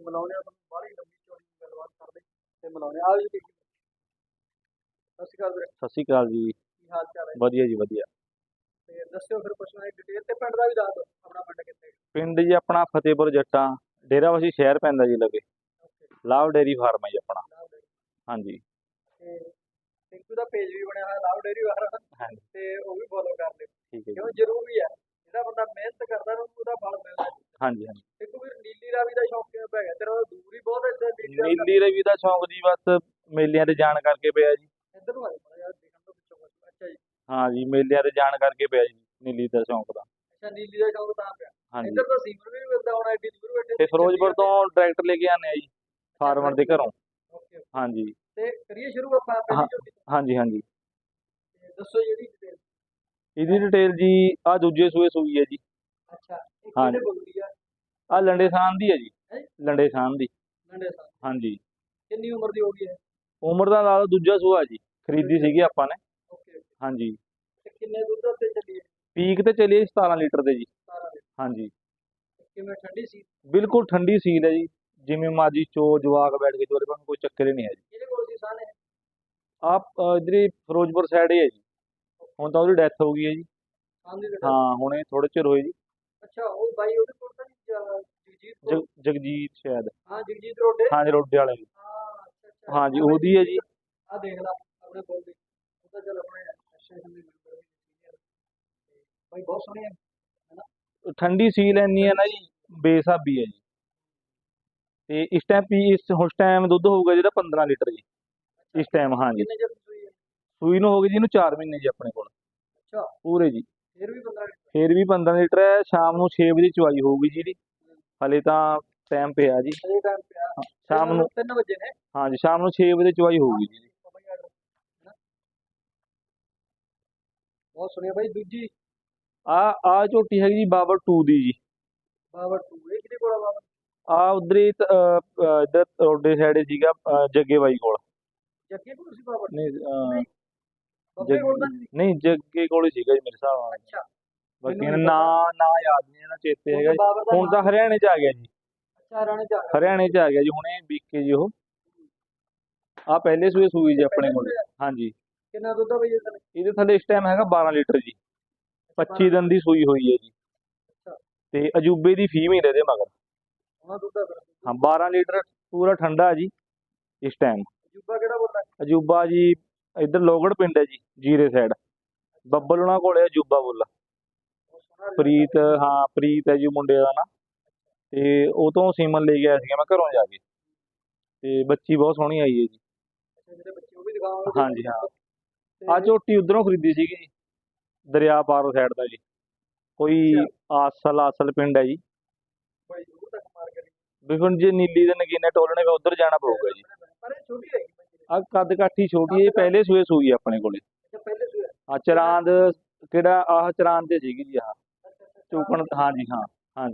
ਮਿਲਾਉਂਦੇ ਆ ਤੁਹਾਨੂੰ ਬਾਹਲੀ ਲੰਬੀ ਚੌੜੀ ਗੱਲਬਾਤ ਕਰਦੇ ਤੇ ਮਿਲਾਉਂਦੇ ਆ ਜੀ ਟਿੰਕੂ ਸਤਿ ਸ਼੍ਰੀ ਅਕਾਲ ਵੀਰੇ ਸਤਿ ਸ਼੍ਰੀ ਅਕਾਲ ਜੀ। ਕੀ ਹਾਲ ਚਾਲ ਹੈ ਵਧੀਆ ਜੀ ਵਧੀਆ। ਤੇ ਦੱਸਿਓ ਫਿਰ ਕੁਛ ਨਾ ਡਿਟੇਲ ਤੇ ਪਿੰਡ ਦਾ ਵੀ ਦੱਸ ਦਿਓ ਆਪਣਾ ਪਿੰਡ ਕਿੱਥੇ ਹੈ? ਪਿੰਡ ਜੀ ਆਪਣਾ ਫਤਿਹਪੁਰ ਜੱਟਾਂ ਡੇਰਾਵਸੀ ਸ਼ਹਿਰ ਪੈਂਦਾ ਜੀ ਲਗੇ। ਲਾਭ ਡੇਰੀ ਫਾਰਮ ਹੈ ਜੀ ਆਪਣਾ। ਹਾਂਜੀ। ਦਾ ਪੇਜ ਵੀ ਬਣਿਆ ਹੋਇਆ ਲਾਭ ਡੇਰੀ ਤੇ ਉਹ ਵੀ ਫੋਲੋ ਕਰ ਲਿਓ। ਠੀਕ ਹੈ ਜੀ। ਕਿਉਂ ਜ਼ਰੂਰੀ ਹੈ ਜਿਹੜਾ ਬੰਦਾ ਮਿਹਨਤ ਕਰਦਾ ਨਾ ਉਹਨੂੰ ਉਹਦਾ ਫਲ ਮਿਲਦਾ। ਹਾਂਜੀ ਹਾਂਜੀ। ਟਿੰਕੂ ਵੀਰ ਨੀਲੀ ਰਾਵੀ ਦਾ ਸ਼ੌਂਕ ਕਿਵੇਂ ਪੈ ਗਿਆ? ਤੇਰਾ ਤਾਂ ਦੂਰ ਹੀ ਬਹੁਤ ਹੈ ਇੱਥੇ ਨੀਲੀ ਰਾਵੀ ਦਾ। ਦਾ ਸ਼ੌਂਕ ਜੀ ਬਸ ਮੇਲਿਆਂ ਤੇ ਜਾਣ ਕਰਕੇ ਪਿਆ ਜੀ। ਇੱਧਰ ਨੂੰ ਆ ਜਾ ਯਾਰ ਦੇਖਣ ਤੋਂ ਪਿੱਛੋਂ ਕੁਛ ਅੱਛਾ ਜੀ। ਹਾਂ ਜੀ ਮੇਲਿਆਂ ਤੇ ਜਾਣ ਕਰਕੇ ਪਿਆ ਜੀ ਨੀਲੀ ਦਾ ਸ਼ੌਂਕ ਦਾ ਅੱਛਾ ਨੀਲੀ ਦਾ ਸ਼ੌਂਕ ਤਾਂ ਪਿਆ। ਇੱਧਰ ਤਾਂ ਸੀਮਰ ਵੀ ਮਿਲਦਾ ਹੁਣ ਐਡੀ ਦੂਰ ਬੈਠੇ। ਤੇ ਫਿਰੋਜ਼ਪੁਰ ਤੋਂ ਟਰੈਕਟਰ ਲੈ ਕੇ ਆਨੇ ਆ ਜੀ। ਫਾਰਮਰ ਦੇ ਘਰੋਂ। ਓਕੇ ਹਾਂਜੀ। ਤੇ ਕਰੀਏ ਸ਼ੁਰੂ ਆਪਾਂ ਪਹਿਲੀ ਹਾਂ। ਝੋਟੀ। ਹਾਂਜੀ ਹਾਂਜੀ। ਤੇ ਦੱਸੋ ਜਿਹੜੀ ਡਿਟੇਲ ਇਹਦੀ ਡਿਟੇਲ ਜੀ ਆ ਦੂਜੇ ਸੂਏ ਸੂਈ ਹੈ ਜੀ। ਅੱਛਾ ਇਹ ਹਾਂ। ਕਿਹੜੇ ਬੋਲਦੀ ਆ? ਆ ਲੰਡੇਸਾਨ ਦੀ ਹੈ ਜੀ। ਹੈਂ? ਲੰਡੇਸਾਨ ਦੀ। ਨੰਡੇ ਸਾਹਿਬ ਹਾਂਜੀ। ਕਿੰਨੀ ਉਮਰ ਦੀ ਹੋ ਗਈ ਹੈ? ਉਮਰ ਦਾ ਲਾ ਲਓ ਦੂਜਾ ਸੂਆ ਜੀ। ਖਰੀਦੀ ਸੀਗੀ ਆਪਾਂ ਨੇ। ਓਕੇ ਹਾਂਜੀ। ਤੇ ਕਿੰਨੇ ਦੁੱਧ ਤੇ ਚੱਲੀ ਹੈ? ਪੀਕ ਤੇ ਚੱਲੀ ਹੈ 17 ਲੀਟਰ ਦੇ ਜੀ। ਸਾਰਾ ਦਿਨ ਹਾਂਜੀ। ਕਿਵੇਂ ਠੰਡੀ ਸੀ? ਬਿਲਕੁਲ ਠੰਡੀ ਸੀਲ ਹੈ ਜੀ। ਜਿਵੇਂ ਮਾਜੀ ਚੋ ਜਵਾਕ ਬੈਠ ਕੇ ਚੋਰੇ ਨੂੰ ਕੋਈ ਚੱਕਰ ਹੀ ਨਹੀਂ ਹੈ ਜੀ। ਕਿਹਦੇ ਕੋਲ ਸੀ ਸਾਨੇ ਆਪ ਇਧਰ ਹੀ ਫਿਰੋਜ਼ਪੁਰ ਸਾਈਡ ਹੀ ਹੈ ਜੀ। ਹੁਣ ਤਾਂ ਉਹਦੀ ਡੈਥ ਹੋ ਗਈ ਹੈ ਜੀ। ਹਾਂ ਹੁਣੇ ਥੋੜੇ ਚਿਰ ਹੋਏ ਜੀ। ਅੱਛਾ ਉਹ ਬਾਈ ਉਹਦੇ ਕੋਲ ਤਾਂ ਜਾ- ਜਗਜੀਤ ਸ਼ਾਇਦ। ਹਾਂ ਜਗਜੀਤ ਰੋਡੇ। ਹਾਂਜੀ ਰੋਡੇ ਵਾਲੇ ਜੀ। ਹਾਂ ਹਾਂਜੀ ਉਹਦੀ ਹੈ ਜੀ। ਆ ਦੇਖ ਲਾ ਆਪਣੇ ਕੋਲ ਦੀ ਉਹ ਤਾਂ ਚੱਲ ਆਪਣੇ ਐਸੋਸੀਏਸ਼ਨ ਦੇ ਮੈਂਬਰ ਵੀ ਸੀਨੀਅਰ ਬਾਈ ਬਹੁਤ ਸੋਹਣੇ ਆ ਠੰਡੀ ਸੀਲ ਇੰਨੀ ਹੈ ਨਾ ਜੀ ਬੇਸਾਬੀ ਹੈ ਜੀ। ਤੇ ਇਸ ਟਾਈਮ ਪੀ ਇਸ ਉਸ ਟਾਈਮ ਦੁੱਧ ਹੋਊਗਾ ਜਿਹਦਾ 15 ਲੀਟਰ ਜੀ। ਇਸ ਟਾਈਮ ਹਾਂਜੀ। ਕਿੰਨੇ ਚਿਰ ਦੀ ਸੂਈ ਹੈ? ਸੂਈ ਨੂੰ ਹੋ ਗਈ ਜੀ ਇਹਨੂੰ 4 ਮਹੀਨੇ ਜੀ ਆਪਣੇ ਕੋਲ। ਅੱਛਾ। ਪੂਰੇ ਜੀ। ਫਿਰ ਵੀ 15 ਫੇਰ ਵੀ 15 ਲੀਟਰ ਹੈ ਸ਼ਾਮ ਨੂੰ 6 ਵਜੇ ਚੁਆਈ ਹੋਊਗੀ ਜੀ ਇਹਦੀ। ਹਲੇ ਤਾਂ ਟਾਈਮ ਪਿਆ ਜੀ। ਅਜੇ ਟਾਈਮ ਪਿਆ। ਸ਼ਾਮ ਨੂੰ 3 ਵਜੇ ਨੇ। ਹਾਂਜੀ ਸ਼ਾਮ ਨੂੰ 6 ਵਜੇ ਚੁਆਈ ਹੋਊਗੀ ਜੀ। ਬਹੁਤ ਸੁਣਿਆ ਬਾਈ ਦੂਜੀ। ਆ ਆ ਝੋਟੀ ਹੈਗੀ ਜੀ ਬਾਬਰ 2 ਦੀ ਜੀ। ਬਾਬਰ ਟੂ ਇਹ ਕਿਹਦੇ ਕੋਲ ਆ ਆ ਉਧਰ ਹੀ ਇੱਧਰ ਰੋਡੇ ਸਾਈਡ ਸੀਗਾ ਅਹ, ਜੱਗੇ ਬਾਈ ਕੋਲ। ਜੱਗੇ ਕੋਲ ਸੀ ਬਾਬਰ ਨਹੀਂ ਅਹ, ਬੱਬੇ ਕੋਲ ਤਾਂ ਜੱਗੇ ਨਹੀਂ ਜੱਗੇ ਕੋਲ ਹੀ ਸੀਗਾ ਜੀ ਮੇਰੇ ਹਿਸਾਬ ਨਾਲ। ਅੱਛਾ। ਬਾਕੀ ਮੈਨੂੰ ਨਾ ਨਾ ਯਾਦ ਨਹੀਂ ਨਾ ਚੇਤੇ ਹੈਗਾ ਜੀ। ਦਾ ਹੁਣ ਤਾਂ ਹਰਿਆਣੇ ਚ ਆ ਗਿਆ ਜੀ। ਅੱਛਾ ਰਾਣੇ ਜਾ ਹਰਿਆਣੇ ਚ ਆ ਗਿਆ ਜੀ ਹੁਣੇ ਵਿਕੇ ਜੀ ਉਹ। ਆ ਪਹਿਲੇ ਸੂਏ ਸੂਈ ਜੀ ਆਪਣੇ ਕੋਲ। ਹਾਂਜੀ। ਕਿੰਨਾ ਦੁੱਧ ਆ ਬਈ ਇਹਦੇ ਥੱਲੇ ਇਸ ਟਾਈਮ ਹੈਗਾ 12 ਲੀਟਰ ਜੀ। 25 ਦਿਨ ਦੀ ਸੂਈ ਹੋਈ ਹੈ ਜੀ। ਤੇ ਅਜੂਬੇ ਦੀ ਫੀਮੇਲ ਇਹਦੇ ਮਗਰ। ਉਹਨਾਂ ਦੁੱਧ ਆ ਫਿਰ ਹਾਂ 12 ਲੀਟਰ ਪੂਰਾ ਠੰਡਾ ਜੀ ਇਸ ਟਾਈਮ ਜੁੱਬਾ ਕਿਹੜਾ ਬੋਲਦਾ? ਅਜੂਬਾ ਜੀ ਇੱਧਰ ਲੋਗੜ ਪਿੰਡ ਹੈ ਜੀ ਜੀਰੇ ਸਾਈਡ ਬੱਬਲ ਉਹਨਾਂ ਕੋਲ ਅਜੂਬਾ ਬੁੱਲ। ਪ੍ਰੀਤ ਹਾਂ ਪ੍ਰੀਤ ਹੈ ਜੀ ਮੁੰਡੇ ਦਾ ਨਾਂ। ਤੇ ਉਹ ਤੋਂ ਸੀਮਨ ਲੈ ਕੇ ਆਇਆ ਸੀਗਾ ਮੈਂ ਘਰੋਂ ਜਾ ਕੇ। ਤੇ ਬੱਚੀ ਬਹੁਤ ਸੋਹਣੀ ਆਈ ਹੈ ਜੀ। ਹਾਂਜੀ, ਹਾਂ। ਆ ਝੋਟੀ ਉਧਰੋਂ ਖਰੀਦੀ ਸੀਗੀ ਜੀ ਦਰਿਆ ਪਾਰੋ ਸਾਈਡ ਦਾ ਜੀ। ਕੋਈ ਆਸਲ ਆਸਲ ਪਿੰਡ ਹੈ ਜੀ ਬੜੀ ਦੂਰ ਤੱਕ ਮਾਰ ਕੇ ਵੀ ਹੁਣ ਜੇ ਨੀਲੀ ਦੇ ਨਗੀਨੇ ਟੋਲਣੇ ਵਾ ਉਧਰ ਜਾਣਾ ਪਊਗਾ ਜੀ। ਪਰ ਇਹ ਛੋਟੀ ਹੈਗੀ ਬੱਚੀ ਆ ਕੱਦ ਕਾਠੀ ਛੋਟੀ ਹੈ ਪਹਿਲੇ ਸੂਏ ਸੂਈ ਹੈ ਆਪਣੇ ਕੋਲੇ। ਅੱਛਾ ਪਹਿਲੇ ਸੂਏ। ਆ ਚਰਾਂਦ ਕਿਹੜਾ ਆਹ ਚਰਾਂਦ ਤੇ ਸੀਗੀ ਜੀ ਆਹ। ਚੂਕਣ ਹਾਂ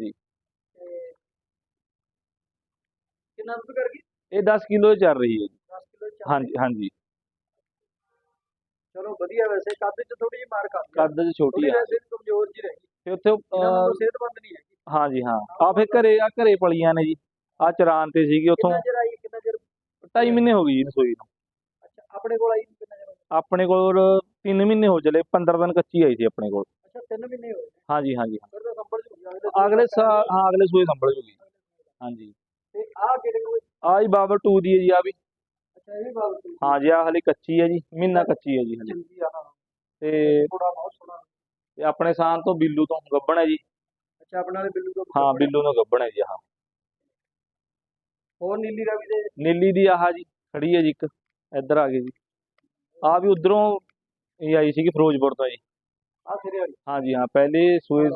ਕਿੰਨਾ ਦੁੱਧ ਕਰ ਗਈ ਇਹ 10 ਕਿਲੋ ਚੱਲ ਰਹੀ ਹੈ ਜੀ। 10 ਕਿਲੋ ਚਾਰ ਹਾਂਜੀ ਹਾਂਜੀ ਚਲੋ ਵਧੀਆ ਵੈਸੇ ਕੱਦ ਚ ਥੋੜੀ ਜਿਹੀ ਮਾਰ ਕਰ ਕੱਦ ਚ ਛੋਟੀ ਆ। ਵੈਸੇ ਵੀ ਕਮਜ਼ੋਰ ਜੀ ਰਹੀ ਤੇ ਉੱਥੇ ਸਿਹਤਮੰਦ ਨਹੀਂ ਹਾਂਜੀ ਹਾਂ। ਆ ਫਿਰ ਘਰੇ ਆ ਘਰੇ ਪਲੀਆਂ ਨੇ ਜੀ। ਆ ਚਰਾਨ ਤੇ ਸੀਗੀ ਉੱਥੋਂ। ਕਿੰਨਾ ਚਿਰ ਆਈ ਕਿੰਨਾ ਚਿਰ? 2.5 ਮਹੀਨੇ ਹੋ ਗਏ ਜੀ ਰਸੋਈ ਨੂੰ। ਅੱਛਾ ਆਪਣੇ ਕੋਲ ਆਈ ਕਿੰਨਾ ਚਿਰ ਹੋ ਗਿਆ? ਆਪਣੇ ਕੋਲ 3 ਮਹੀਨੇ ਹੋ ਚਲੇ 15 ਦਿਨ ਕੱਚੀ ਆਈ ਸੀ ਆਪਣੇ ਕੋਲ। ਅੱਛਾ 3 ਮਹੀਨੇ ਫਿਰ ਤਾਂ ਸੰਭਲ ਜੂਗੀ ਅਗਲੇ ਸਾਲ ਹਾਂ ਅਗਲੇ ਸੂਏ ਸੰਭਲ ਜੂਗੀ। ਹਾਂਜੀ। ਤੇ ਆਹ ਕਿਹੜੇ ਕੋਲ? ਆ ਜੀ ਬਾਬਰ 2 ਦੀ ਹੈ ਜੀ ਆ ਵੀ। ਅੱਛਾ ਇਹ ਵੀ ਬਾਬਤ ਸੀ ਹਾਂ। ਜੀ ਆ ਹਲੇ ਕੱਚੀ ਹੈ ਜੀ ਮਹੀਨਾ ਕੱਚੀ ਹੈ ਜੀ ਹਲੇ। ਆ ਹਾਂ ਤੇ ਥੋੜਾ ਬਹੁਤ ਸੋਹਣਾ। ਤੇ ਆਪਣੇ ਸਾਨ ਤੋਂ ਬਿੱਲੂ ਤੋਂ ਗੱਬਣ ਹੈ ਜੀ। ਅੱਛਾ ਆਪਣੇ ਵਾਲੇ ਬਿੱਲੂ ਤੋਂ ਹਾਂ ਬਿੱਲੂ ਤੋਂ ਗੱਬਣ ਹੈ ਜੀ ਆਹ ਹੋਰ ਨੀਲੀ ਰਾਵੀ ਦੇ ਨੀਲੀ ਦੀ ਆਹ ਜੀ ਖੜੀ ਹੈ ਜੀ ਇੱਕ ਇੱਧਰ ਆ ਗਈ ਜੀ। ਆ ਵੀ ਉਧਰੋਂ ਇਹ ਆਈ ਸੀਗੀ ਫਿਰੋਜ਼ਪੁਰ ਤੋਂ ਜੀ। ਆ ਸਿਰੇ ਵਾਲੀ। ਹਾਂਜੀ ਹਾਂ ਪਹਿਲੇ ਸੂਏ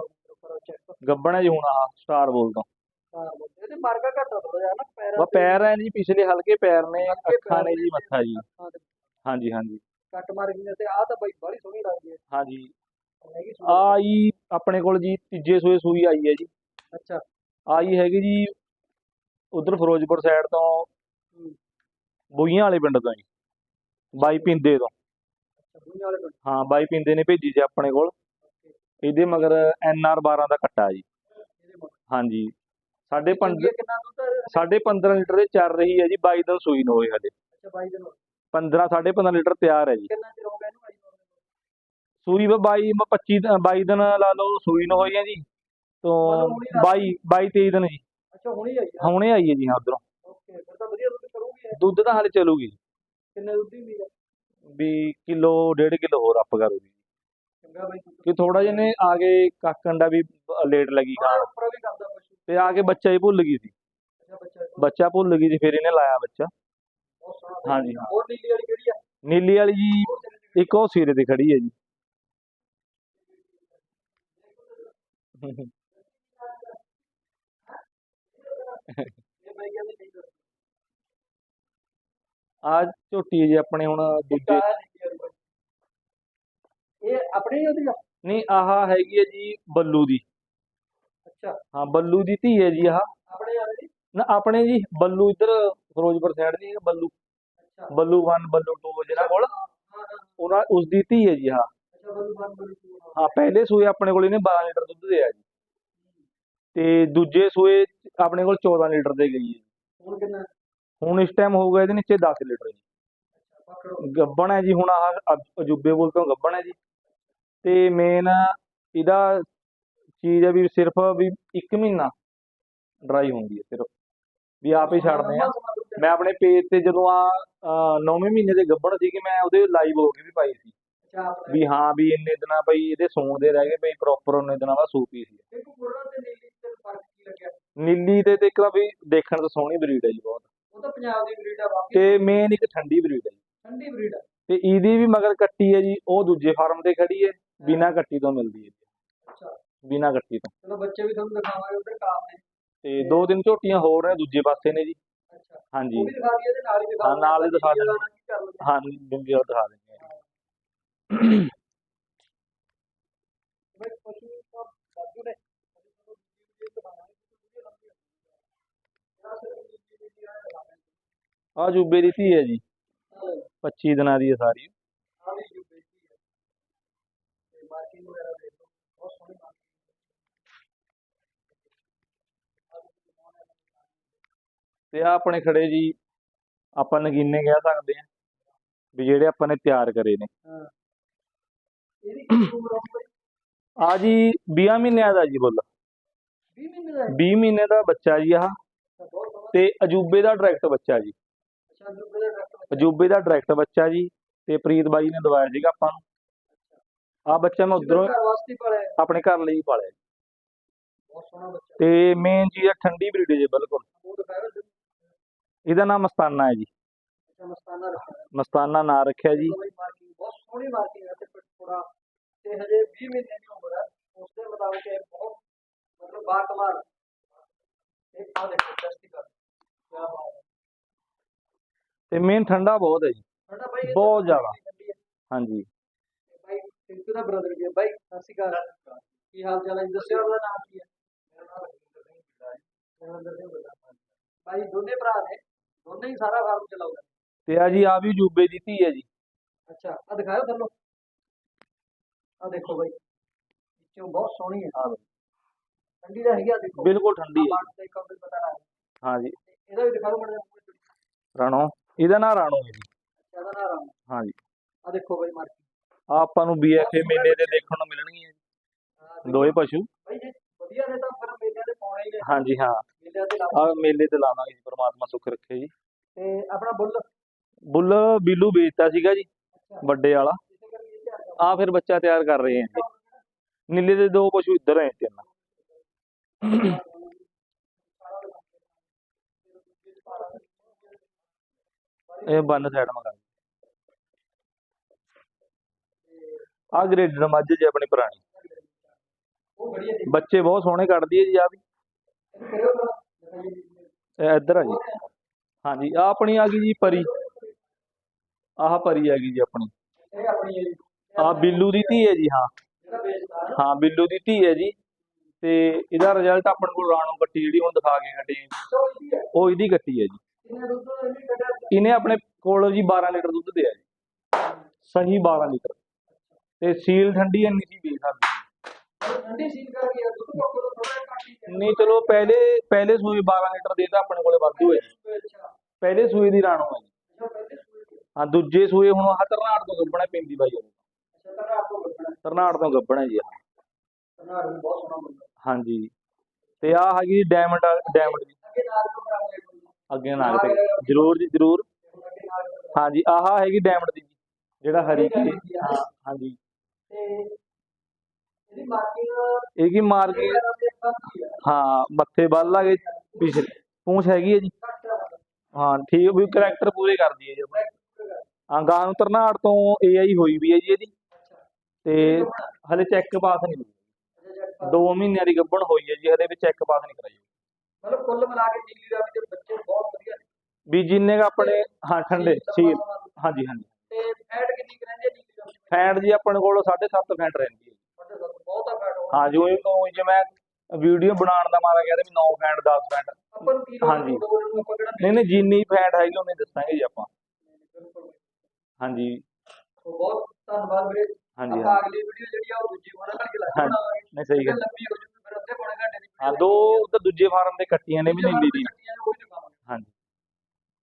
ਗੱਬਣ ਹੈ ਜੀ ਹੁਣ ਆਹ ਸਟਾਰ ਬੋਲ ਤੋਂ। ਹਾਂ ਇਹਦੇ ਮਾਰਕਾ ਘੱਟ ਆ ਥੋੜਾ ਨਾ ਪੈਰਾਂ ਵਾ ਪੈਰ ਹੈ ਜੀ ਪਿਛਲੇ ਹਲਕੇ ਪੈਰ ਨੇ ਅੱਖਾਂ ਨੇ ਜੀ ਮੱਥਾ ਜੀ। ਹਾਂ ਹਾਂਜੀ ਹਾਂਜੀ। ਕੱਟ ਮਾਰ ਗਈ ਤੇ ਆ ਤਾਂ ਬਈ ਬੜੀ ਸੋਹਣੀ ਲੱਗਦੀ ਹੈ। ਹਾਂਜੀ। ਆਈ ਆਪਣੇ ਕੋਲ ਜੀ ਤੀਜੇ ਸੂਏ ਸੂਈ ਆਈ ਹੈ ਜੀ। ਅੱਛਾ। ਆਈ ਹੈਗੀ ਜੀ ਉਧਰ ਫਿਰੋਜ਼ਪੁਰ ਸਾਈਡ ਤੋਂ ਬੁਈਆਂ ਵਾਲੇ ਪਿੰਡ ਤੋਂ ਜੀ ਬਾਈ ਪਿੰਦੇ ਤੋਂ। ਹਾਂ ਬਾਈ ਪਿੰਦੇ ਨੇ ਭੇਜੀ ਸੀ ਆਪਣੇ ਕੋਲ। ਇਹਦੇ ਮਗਰ ਐਨ ਆਰ 12 ਦਾ ਕੱਟਾ ਜੀ। ਹਾਂਜੀ। ਦੁੱਧ ਹੈ? ਸਾਢੇ 15 ਲੀਟਰ ਦੇ ਚੱਲ ਰਹੀ ਹੈ ਜੀ 22 ਦਿਨ ਸੂਈ ਨੂੰ ਹੋਏ ਹਲੇ ਅੱਛਾ ਬਾਈ ਦਿਨ। ਹੋ ਗਏ। 15 ਸਾਢੇ 15 ਲੀਟਰ ਤਿਆਰ ਹੈ ਜੀ। ਕਿੰਨਾ ਚਿਰ ਹੋ ਗਿਆ ਇਹਨੂੰ ਸੂਈ ਵਾ 22 ਮ- 25 ਦ- 22 ਦਿਨ ਲਾ ਲਓ ਸੂਈ ਨੂੰ ਹੋਈ ਹੈ ਜੀ। ਤੋਂ ਮਤਲਬ ਹੁਣੀ ਲਾ- 22 22 23 ਦਿਨ ਜੀ। ਅੱਛਾ ਹੁਣੀ ਆਈ ਆ। ਹੁਣੇ ਆਈ ਹੈ ਜੀ ਹਾਂ ਉਧਰੋਂ। ਓਕੇ ਫਿਰ ਤਾਂ ਵਧੀਆ ਦੁੱਧ ਕਰੂਗੀ। ਦੁੱਧ ਤਾਂ ਹਾਲੇ ਚੱਲੂਗੀ। ਕਿੰਨੇ ਦੁੱਧ ਦੀ ਹੈ ਵੀ ਕਿਲੋ ਡੇਢ ਕਿਲੋ ਹੋਰ ਅੱਪ ਕਰੂਗੀ। ਚੰਗਾ ਬਾਈ ਕਿ ਥੋੜਾ ਜਿਹਾ ਨੇ ਆ ਕੇ ਕਾਕਣ ਦਾ ਵੀ ਲੇਟ ਲੱਗੀ ਖਾਣ। ਤੇ ਆ ਕੇ ਬੱਚਾ ਹੀ ਭੁੱਲ ਗਈ ਸੀ। ਬੱਚਾ ਭੁੱਲ ਗਈ ਸੀ ਫਿਰ ਇਹਨੇ ਲਾਇਆ ਬੱਚਾ। ਬਾਈ। ਹਾਂਜੀ, ਹਾਂ। ਨੀਲੀ ਵਾਲੀ ਕਿਹੜੀ ਆ? ਨੀਲੀ ਵਾਲੀ ਜੀ ਇੱਕ ਉਹ ਸਿਰੇ ਤੇ ਖੜੀ ਹੈ ਜੀ ਇਹ ਬਾਈ ਕਹਿੰਦੇ ਨਹੀਂ ਦੱਸ ਆ ਝੋਟੀ ਹੈ ਜੀ ਆਪਣੇ ਹੁਣ ਦੂਜੇ। ਇਹ ਆਪਣੀ ਉਹਦੀ? ਨਹੀਂ ਆਹ ਹੈਗੀ ਹੈ ਜੀ ਬੱਲੂ ਦੀ। ਅੱਛਾ। ਹਾਂ ਬੱਲੂ ਦੀ ਧੀ ਹੈ ਜੀ ਆਹ। ਆਪਣੇ ਵਾਲੇ ਨਾ ਆਪਣੇ ਜੀ ਬੱਲੂ ਇੱਧਰ ਫਿਰੋਜ਼ਪੁਰ ਸਾਈਡ ਦੀ ਹੈ ਬੱਲੂ। ਅੱਛਾ। ਬੱਲੂ 1 ਬੱਲੂ 2 ਜਿਹੜਾ ਕੋਲ। ਉਹਨਾਂ ਉਸ ਦੀ ਧੀ ਹੈ ਜੀ ਹਾਂ ਹਾਂ। ਪਹਿਲੇ ਸੂਏ ਆਪਣੇ ਕੋਲ ਇਹਨੇ 12 ਲੀਟਰ ਦੁੱਧ ਦਿਆ ਜੀ। ਤੇ ਦੂਜੇ ਸੂਏ ਆਪਣੇ ਕੋਲ 14 ਲੀਟਰ ਦੇ ਗਈ ਹੈ। ਹੁਣ ਕਿੰਨਾ? ਹੁਣ ਇਸ ਟਾਈਮ ਹੋਊਗਾ ਇਹਦੇ ਨੀਚੇ 10 ਲੀਟਰ ਜੀ। ਗੱਬਣ ਹੈ ਜੀ ਹੁਣ ਆਹ ਅਜ- ਅਜੂਬੇ ਬੋਲ ਤੋਂ ਗੱਬਣ ਹੈ ਜੀ। ਤੇ ਮੇਨ ਇਹਦਾ ਚੀਜ਼ ਹੈ ਵੀ ਸਿਰਫ ਵੀ 1 ਮਹੀਨਾ ਡਰਾਈ ਹੁੰਦੀ ਹੈ ਸਿਰਫ। ਵੀ ਆਪ ਹੀ ਛੱਡਦੇ ਆ ਮੈਂ ਆਪਣੇ ਪੇਜ ਤੇ ਜਦੋਂ ਆ 9ਵੇਂ ਮਹੀਨੇ ਦੇ ਗੱਬਣ ਸੀਗੇ ਮੈਂ ਉਹਦੇ ਲਾਈਵ ਹੋ ਕੇ ਵੀ ਪਾਈ ਸੀ। ਵੀ ਹਾਂ ਵੀ ਇੰਨੇ ਦਿਨਾਂ ਬਈ ਇਹਦੇ ਸੌਣ ਦੇ ਰਹਿ ਗਏ ਬਈ ਪ੍ਰੋਪਰ ਉਹਨੇ ਦਿਨਾਂ ਬਾਅਦ ਸੂਪੀ ਸੀ। ਨੀਲੀ ਤੇ ਫ਼ਰਕ ਕੀ ਲੱਗਿਆ? ਨੀਲੀ ਤੇ ਇੱਕ ਤਾਂ ਵੀ ਦੇਖਣ ਤੋਂ ਸੋਹਣੀ ਬਰੀਡ ਹੈ ਜੀ ਬਹੁਤ। ਉਹ ਤਾਂ ਪੰਜਾਬ ਦੀ ਬਰੀਡ ਆ ਬਾਕੀ। ਤੇ ਮੇਨ ਇੱਕ ਠੰਡੀ ਬਰੀਡ ਹੈ ਠੰਡੀ ਬਰੀਡ ਤੇ ਇਹਦੀ ਵੀ ਮਗਰ ਕੱਟੀ ਹੈ ਜੀ ਉਹ ਦੂਜੇ ਫਾਰਮ ਤੇ ਖੜੀ ਹੈ ਬਿਨਾ ਕੱਟੀ ਤੋਂ ਮਿਲਦੀ ਹੈ ਜੀ। ਅੱਛਾ। ਬਿਨਾ ਕੱਟੀ ਤੋਂ। ਚਲੋ ਬੱਚੇ ਵੀ ਤੁਹਾਨੂੰ ਦਿਖਾਵਾਂਗੇ ਉਹਦੇ ਕਾਮ ਨੇ। ਤੇ ਦੋ ਤਿੰਨ ਝੋਟੀਆਂ ਹੋਰ ਨੇ ਦੂਜੇ ਪਾਸੇ ਨੇ ਜੀ। ਅੱਛਾ। ਹਾਂਜੀ। ਉਹ ਵੀ ਦਿਖਾ ਦਈਏ ਤੇ ਨਾਲ ਹੀ ਦਿਖਾ ਹਾਂ, ਨਾਲ ਹੀ ਦਿਖਾ ਦਿੰਦੇ ਦਿੰਦੇ। ਹਾਂ ਉਹ ਦਿਖਾ ਦਿੰਦੇ ਹੋ ਜਾਊਗੀ ਸਿਰਫ ਦੂਜੀ ਵੀਡੀਓ ਆ ਜੂਬੇ ਦੀ ਧੀ ਹੈ ਜੀ। 25 ਦਿਨਾਂ ਦੀ ਹੈ ਸਾਰੀ। ਤੇ ਆ ਆਪਣੇ ਖੜੇ ਜੀ, ਆਪਾਂ ਨਗੀਨੇ ਕਹਿ ਸਕਦੇ ਆ ਵੀ ਜਿਹੜੇ ਆਪਾਂ ਨੇ ਤਿਆਰ ਕਰੇ ਨੇ ਹਾਂ ਇਹਦੀ ਕਿੰਨੀ ਉਮਰ ਹੋ ਗਈ ਆ ਜੀ 20 ਮਹੀਨਿਆਂ ਦਾ ਜੀ ਬੁੱਲ। 20 ਮਹੀਨੇ ਦਾ? ਹੈ 20 ਮਹੀਨੇ ਦਾ ਬੱਚਾ ਜੀ ਆਹ। ਤਾਂ ਅਜੂਬੇ ਦਾ ਡਾਇਰੈਕਟ ਬੱਚਾ ਜੀ। ਅਜੂਬੇ ਦਾ ਡਾਇਰੈਕਟ ਬੱਚਾ। ਜੀ। ਤੇ ਪ੍ਰੀਤ ਬਾਈ ਨੇ ਦਵਾਇਆ ਸੀਗਾ ਆਪਾਂ ਨੂੰ। ਆ ਬੱਚਾ ਮੈਂ ਉਧਰੋਂ ਆਪਣੇ ਘਰ ਲਈ ਪਾਲਿਆ। ਤੇ ਮੇਨ ਚੀਜ਼ ਹੈ ਠੰਡੀ ਬਰੀਡ ਜੀ ਬਿਲਕੁਲ। ਇਹਦਾ ਨਾਮ ਮਸਤਾਨਾ ਹੈ ਜੀ। ਮਸਤਾਨਾ ਰੱਖਿਆ। ਹੈ ਮਸਤਾਨਾ ਨਾਂ ਰੱਖਿਆ ਜੀ। ਬਹੁਤ ਸੋਹਣੀ ਮਾਰਕਿੰਗ ਹੈ ਤੇ ਥੋੜਾ ਤੇ ਹਜੇ 20 ਮਹੀਨੇ ਦੀ ਉਮਰ ਹੈ। ਉਸ ਦੇ ਮੁਤਾਬਕ ਇਹ ਬਹੁਤ ਮਤਲਬ ਬਾਕਮਾਲ ਇਹ ਆ ਦੇਖੋ ਟੈਸਟਿਕਲ ਕੀ ਬਾਤ ਹੈ। ਤੇ ਮੇਨ ਠੰਡਾ ਬਹੁਤ ਹੈ ਜੀ। ਬਹੁਤ ਜ਼ਿਆਦਾ। ਹਾਂਜੀ। ਬਾਈ ਟਿੰਕੂ ਦਾ ਬ੍ਰਦਰ ਵੀ ਹੈ ਬਾਈ ਸਤਿ ਸ਼੍ਰੀ ਅਕਾਲ। ਕੀ ਹਾਲ ਚਾਲ ਹੈ ਜੀ? ਦੱਸਿਓ ਆਪਣਾ ਨਾਮ ਕੀ ਹੈ? ਮੇਰਾ ਨਾਮ ਰਜਿੰਦਰ ਸਿੰਘ ਬਿੱਲਾ ਹੈ ਰਜਿੰਦਰ ਸਿੰਘ ਬਿੱਲਾ ਬਾਈ ਦੋਨੇ ਭਰਾ ਨੇ। ਦੋਨੇ ਹੀ ਸਾਰਾ ਫਾਰਮ ਚਲਾਉਂਦੇ ਤੇ ਆ ਜੀ ਆ ਵੀ ਜੂਬੇ ਦੀ ਧੀ ਹੈ ਜੀ। ਅੱਛਾ ਆ ਦਿਖਾਓ ਥੱਲੋਂ। ਆ ਦੇਖੋ ਬਾਈ ਵਿੱਚੋਂ ਬਹੁਤ ਸੋਹਣੀ ਹੈ ਹਾਂ ਠੰਡੀ ਦਾ ਹੈਗੀ ਦੇਖੋ। ਬਿਲਕੁਲ ਠੰਡੀ ਹੈ। ਪਤਾ ਲੱਗ ਹਾਂ ਜੀ। ਇਹਦਾ ਵੀ ਦਿਖਾਓ ਮੜਾ ਰਾਣੋ ਇਹਦਾ ਨਾਂ ਰਾਣੋ ਹੈ ਜੀ। ਜ਼ਿਆਦਾ ਨਾ ਆਰਾਮ ਹਾਂ ਜੀ। ਆ ਦੇਖੋ ਬਾਈ ਮਾਰਕੀ ਆ ਆਪਾਂ ਨੂੰ ਬੀਐਫਏ ਮੇਲੇ ਤੇ ਦੇਖਣ ਨੂੰ ਮਿਲਣਗੀਆਂ ਜੀ। ਦੋਏ ਪਸ਼ੂ। ਬਾਈ ਜੇ ਵਧੀਆ ਨੇ ਤਾਂ ਫਿਰ ਮੇਲਿਆਂ ਦੇ ਪਾਉਣੇ ਹੀ ਨੇ। ਹਾਂਜੀ ਹਾਂ। ਦੇ ਆ ਮੇਲੇ ਤੇ ਲਾਵਾਂਗੇ ਜੀ ਪ੍ਰਮਾਤਮਾ ਸੁੱਖ ਰੱਖੇ ਜੀ। ਤੇ ਆਪਣਾ ਬੁੱਲ? ਬੁੱਲ ਬੀਲੂ ਵੇਚਤਾ ਸੀਗਾ ਜੀ ਵੱਡੇ ਵਾਲਾ ਇਸੇ ਕਰਕੇ ਇਹ ਧਿਆਨ ਆ ਫਿਰ ਬੱਚਾ ਤਿਆਰ ਕਰ ਰਹੇ ਹਾਂ ਜੀ ਨੀਲੇ ਦੇ ਦੋ ਪਸ਼ੂ ਇੱਧਰ ਹੈ ਤਿੰਨ ਇਹ ਬੰਨ ਸਾਈਡ ਮਗਾ ਆ ਗ੍ਰੇਡਰ ਮੱਝ ਜੀ ਆਪਣੀ ਪੁਰਾਣੀ। ਬੱਚੇ ਬਹੁਤ ਸੋਹਣੇ ਕੱਢਦੀ ਹੈ ਜੀ ਆ ਵੀ। ਇੱਧਰ ਆ ਜੀ। ਹਾਂਜੀ ਆ ਆਪਣੀ ਆ ਗਈ ਜੀ ਪਰੀ। ਆਹ ਪਰੀ ਆ ਗਈ ਜੀ ਆਪਣੀ। ਇਹ ਆਪਣੀ ਹੈ ਜੀ ਆ ਬਿੱਲੂ ਦੀ ਧੀ ਹੈ ਜੀ, ਹਾਂ। ਹਾਂ, ਬਿੱਲੂ ਦੀ ਧੀ ਹੈ ਜੀ। ਤੇ ਇਹਦਾ ਰਿਜ਼ਲਟ ਆਪਣੇ ਕੋਲ ਰਾਣੋ ਕੱਟੀ ਜਿਹੜੀ ਹੁਣ ਦਿਖਾ ਕੇ ਹਟੇ ਉਹ ਇਹਦੀ ਕੱਟੀ ਹੈ ਜੀ। ਇਹਨੇ ਆਪਣੇ ਕੋਲ ਜੀ 12 ਲੀਟਰ ਦੁੱਧ ਦਿਆ ਜੀ। ਸਹੀ 12 ਲੀਟਰ। ਤੇ ਸੀਲ ਠੰਡੀ ਇੰਨੀ ਸੀ ਵੇਖ ਠੰਡੀ ਸੀਲ ਕਰਕੇ ਦੁੱਧ ਕੋਲ ਨਹੀਂ, ਚਲੋ ਪਹਿਲੇ ਪਹਿਲੇ ਸੂਏ 12 ਲੀਟਰ ਦੇਦਾ ਆਪਣੇ ਕੋਲੇ ਵਾਧੂ ਹੈ ਜੀ। ਪਹਿਲੇ ਸੂਏ ਦੀ ਰਾਣੋ ਹੈ ਜੀ। ਹਾਂ, ਦੂਜੇ ਸੂਏ ਹੁਣ ਆਹ ਤਰਨਾੜ ਤੋਂ ਗੱਬਣਾ ਪੈਂਦੀ ਬਾਈ ਉਹ ਤੋਂ ਤਾਂ ਆਪਕੋ ਤਰਨਾੜ ਤੋਂ ਗੱਬਣਾ ਜੀ ਆਹ। ਤਨਾਰ ਵੀ ਬਹੁਤ ਸੋਹਣਾ ਬੰਦਾ ਹਾਂਜੀ ਤੇ ਆ ਹੈਗੀ ਡਾਇਮੰਡ ਡਾਇਮੰਡ ਦੀ। ਅੱਗੇ ਨਾਲ ਤੇ ਜਰੂਰ ਜੀ, ਜਰੂਰ। ਹਾਂਜੀ, ਆਹ ਹੈਗੀ ਡਾਇਮੰਡ ਦੀ ਜਿਹੜਾ ਹਰੀ ਕੀ ਹਾਂਜੀ। ਇਹਦੀ ਮਾਰਕਿੰਗ ਇਹ ਕੀ ਮਾਰ ਕੇ ਹਾਂ, ਮੱਥੇ ਵੱਲ ਲਾਗੇ ਪਿਛਲੇ। ਪੂੰਛ ਹੈਗੀ ਹੈ ਜੀ। ਹਾਂ, ਠੀਕ, ਵੀ ਕਰੈਕਟਰ ਪੂਰੇ ਕਰਦੀ ਹੈ ਜੀ। ਹਾਂ ਗਾਂ ਨੂੰ ਤਰਨਾੜ ਤੋਂ ਏਆਈ ਹੋਈ ਵੀ ਹੈ ਜੀ ਇਹਦੀ। ਤੇ ਹਲੇ ਚੈੱਕ ਪਾਸ ਨਹੀਂ ਹੋਈ। 2 ਮਹੀਨਿਆਂ ਦੀ ਗੱਭਣ ਹੋਈ ਹੈ ਜੀ ਹਲੇ ਵੀ ਚੈੱਕ ਪਾਸ ਨਹੀਂ ਕਰਾਈ। ਮਤਲਬ ਕੁੱਲ ਮਿਲਾ ਕੇ ਰਾਵੀ ਦੇ ਬੱਚੇ ਬਹੁਤ ਵਧੀਆ ਨੇ। ਵੀ ਜਿੰਨੇ ਕੁ ਆਪਣੇ ਹਾਂ ਠੰਡੇ ਸੀਲ ਹਾਂਜੀ ਹਾਂਜੀ। ਤੇ ਫੈਟ ਕਿੰਨੀ ਰਹਿੰਦੀ ਹੈ ਦੀ? ਫੈਟ ਜੀ ਆਪਣੇ ਕੋਲ 7.5 ਫੈਟ ਰਹਿੰਦੀ ਹੈ ਬਹੁਤਾ ਫੈਟ ਹਾਂ ਜਿਵੇਂ ਉਹ ਜਿਵੇਂ ਵੀਡੀਓ ਬਣਾਉਣ ਦਾ ਮਾਰਾ ਕਹਿੰਦੇ ਵੀ 9 ਫੈਟ 10 ਫੈਟ। ਹਾਂਜੀ। ਦੋ ਨਹੀਂ ਨਹੀਂ ਜਿੰਨੀ ਫੈਟ ਹੈਗੀ ਉਹਨੇ ਦੱਸਾਂਗੇ ਜੀ ਆਪਾਂ। ਹਾਂਜੀ। ਬਹੁਤ ਧੰਨਵਾਦ ਵੀਰੇ। ਹਾਂਜੀ, ਆਪਾਂ ਅਗਲੀ ਵੀਡੀਓ ਜਿਹੜੀ ਆ ਉਹ ਦੂਜੀ ਕਰਕੇ ਲੱਗ ਹਾਂਜੀ, ਬਣਾਵਾਂਗੇ ਨਹੀਂ ਸਹੀ ਗੱਲ। ਲੰਬੀ ਹੋ ਜੂਗੀ ਫਿਰ ਅੱਧੇ ਪੌਣੇ ਘੰਟੇ ਦੀ ਹਾਂ ਦੋ ਉਧਰ ਦੂਜੇ ਫਾਰਮ ਤੇ ਕੱਟੀਆਂ ਨੇ ਵੀ ਨੀਲੀ ਦੀ